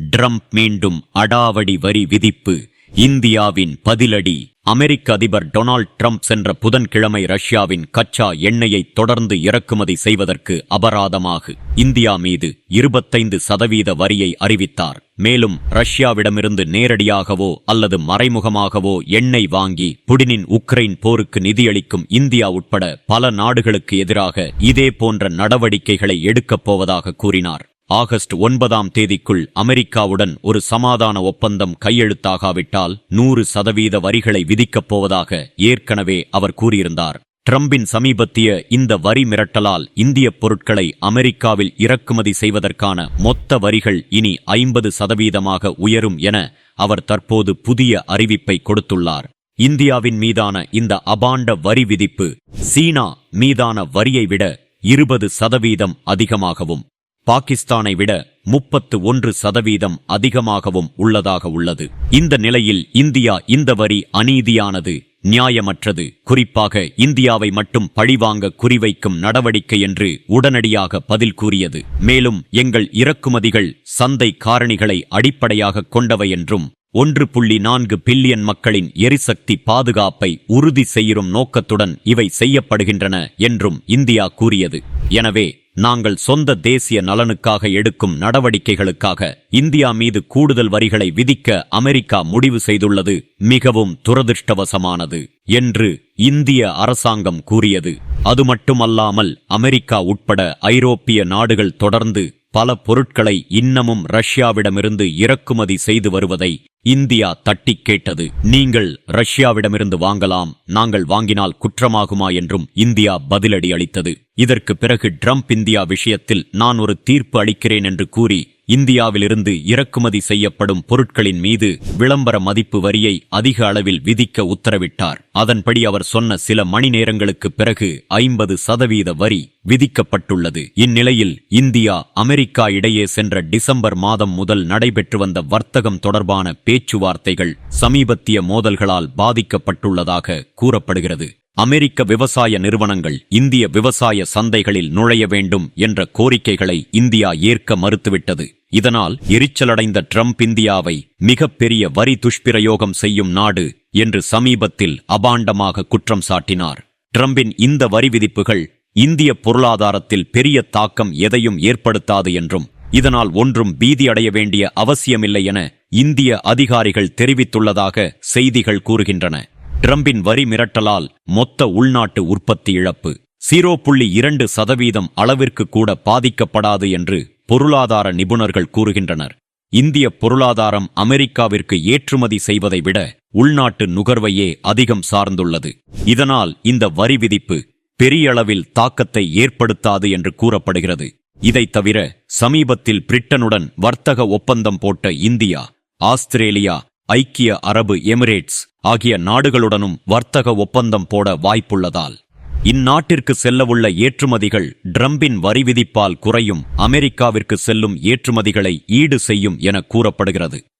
Trump மீண்டும் அடாவடி வரி விதிப்பு இந்தியாவின் பதிலடி. அமெரிக்க அதிபர் டொனால்ட் ட்ரம்ப் சென்ற புதன்கிழமை ரஷ்யாவின் கச்சா எண்ணெயை தொடர்ந்து இறக்குமதி செய்வதற்கு அபராதமாக இந்தியா மீது இருபத்தைந்து சதவீத வரியை அறிவித்தார். மேலும் ரஷ்யாவிடமிருந்து நேரடியாகவோ அல்லது மறைமுகமாகவோ எண்ணெய் வாங்கி புடினின் உக்ரைன் போருக்கு நிதியளிக்கும் இந்தியா உட்பட பல நாடுகளுக்கு எதிராக இதே போன்ற நடவடிக்கைகளை எடுக்கப் போவதாக கூறினார். ஆகஸ்ட் ஒன்பதாம் தேதிக்குள் அமெரிக்காவுடன் ஒரு சமாதான ஒப்பந்தம் கையெழுத்தாகாவிட்டால் நூறு சதவீத வரிகளை விதிக்கப் போவதாக ஏற்கனவே அவர் கூறியிருந்தார். டிரம்பின் சமீபத்திய இந்த வரி மிரட்டலால் இந்திய பொருட்களை அமெரிக்காவில் இறக்குமதி செய்வதற்கான மொத்த வரிகள் இனி ஐம்பது சதவீதமாக உயரும் என அவர் தற்போது புதிய அறிவிப்பை கொடுத்துள்ளார். இந்தியாவின் மீதான இந்த அபாண்ட வரி விதிப்பு சீனா மீதான வரியை விட இருபது சதவீதம் அதிகமாகவும் பாகிஸ்தானை விட முப்பத்து ஒன்று சதவீதம் அதிகமாகவும் உள்ளதாக உள்ளது. இந்த நிலையில் இந்தியா இந்த வரி அநீதியானது நியாயமற்றது. குறிப்பாக இந்தியாவை மட்டும் பழிவாங்க குறிவைக்கும் நடவடிக்கை என்று உடனடியாக பதில் கூறியது. மேலும் எங்கள் இறக்குமதிகள் சந்தை காரணிகளை அடிப்படையாக கொண்டவை என்றும் ஒன்று புள்ளி நான்கு பில்லியன் மக்களின் எரிசக்தி பாதுகாப்பை உறுதி செய்யும் நோக்கத்துடன் இவை செய்யப்படுகின்றன என்றும் இந்தியா கூறியது. எனவே நாங்கள் சொந்த தேசிய நலனுக்காக எடுக்கும் நடவடிக்கைகளுக்காக இந்தியா மீது கூடுதல் வரிகளை விதிக்க அமெரிக்கா முடிவு செய்துள்ளது. மிகவும் துரதிருஷ்டவசமானது என்று இந்திய அரசாங்கம் கூறியது. அது மட்டுமல்லாமல் அமெரிக்கா உட்பட ஐரோப்பிய நாடுகள் தொடர்ந்து பல பொருட்களை இன்னமும் ரஷ்யாவிடமிருந்து இறக்குமதி செய்து வருவதை இந்தியா தட்டி கேட்டது. நீங்கள் ரஷ்யாவிடமிருந்து வாங்கலாம் நாங்கள் வாங்கினால் குற்றமாகுமா என்றும் இந்தியா பதிலடி அளித்தது. இதற்கு பிறகு ட்ரம்ப் இந்தியா விஷயத்தில் நான் ஒரு தீர்ப்பு அளிக்கிறேன் என்று கூறி இந்தியாவிலிருந்து இறக்குமதி செய்யப்படும் பொருட்களின் மீது விளம்பர மதிப்பு வரியை அதிக அளவில் விதிக்க உத்தரவிட்டார். அதன்படி அவர் சொன்ன சில மணி நேரங்களுக்கு பிறகு ஐம்பது சதவீத வரி விதிக்கப்பட்டுள்ளது. இந்நிலையில் இந்தியா அமெரிக்கா இடையே சென்ற டிசம்பர் மாதம் முதல் நடைபெற்று வந்த வர்த்தகம் தொடர்பான பேச்சுவார்த்தைகள் சமீபத்திய மோதல்களால் பாதிக்கப்பட்டுள்ளதாக கூறப்படுகிறது. அமெரிக்க விவசாய நிறுவனங்கள் இந்திய விவசாய சந்தைகளில் நுழைய வேண்டும் என்ற கோரிக்கைகளை இந்தியா ஏற்க மறுத்துவிட்டது. இதனால் எரிச்சலடைந்த ட்ரம்ப் இந்தியாவை மிகப்பெரிய வரி துஷ்பிரயோகம் செய்யும் நாடு என்று சமீபத்தில் அபாண்டமாக குற்றம் சாட்டினார். ட்ரம்பின் இந்த வரி விதிப்புகள் இந்திய பொருளாதாரத்தில் பெரிய தாக்கம் எதையும் ஏற்படுத்தாது என்றும் இதனால் ஒன்றும் பீதியடைய வேண்டிய அவசியமில்லை என இந்திய அதிகாரிகள் தெரிவித்துள்ளதாக செய்திகள் கூறுகின்றன. ட்ரம்பின் வரி மிரட்டலால் மொத்த உள்நாட்டு உற்பத்தி இழப்பு சீரோ புள்ளி இரண்டு சதவீதம் அளவிற்கு கூட பாதிக்கப்படாது என்று பொருளாதார நிபுணர்கள் கூறுகின்றனர். இந்திய பொருளாதாரம் அமெரிக்காவிற்கு ஏற்றுமதி செய்வதை விட உள்நாட்டு நுகர்வையே அதிகம் சார்ந்துள்ளது. இதனால் இந்த வரி விதிப்பு பெரியளவில் தாக்கத்தை ஏற்படுத்தாது என்று கூறப்படுகிறது. இதைத் தவிர சமீபத்தில் பிரிட்டனுடன் வர்த்தக ஒப்பந்தம் போட்ட இந்தியா ஆஸ்திரேலியா ஐக்கிய அரபு எமிரேட்ஸ் ஆகிய நாடுகளுடனும் வர்த்தக ஒப்பந்தம் போட வாய்ப்புள்ளதால் இந்நாட்டிற்கு செல்லவுள்ள ஏற்றுமதிகள் ட்ரம்பின் வரி விதிப்பால் குறையும் அமெரிக்காவிற்கு செல்லும் ஏற்றுமதிகளை ஈடு செய்யும் என கூறப்படுகிறது.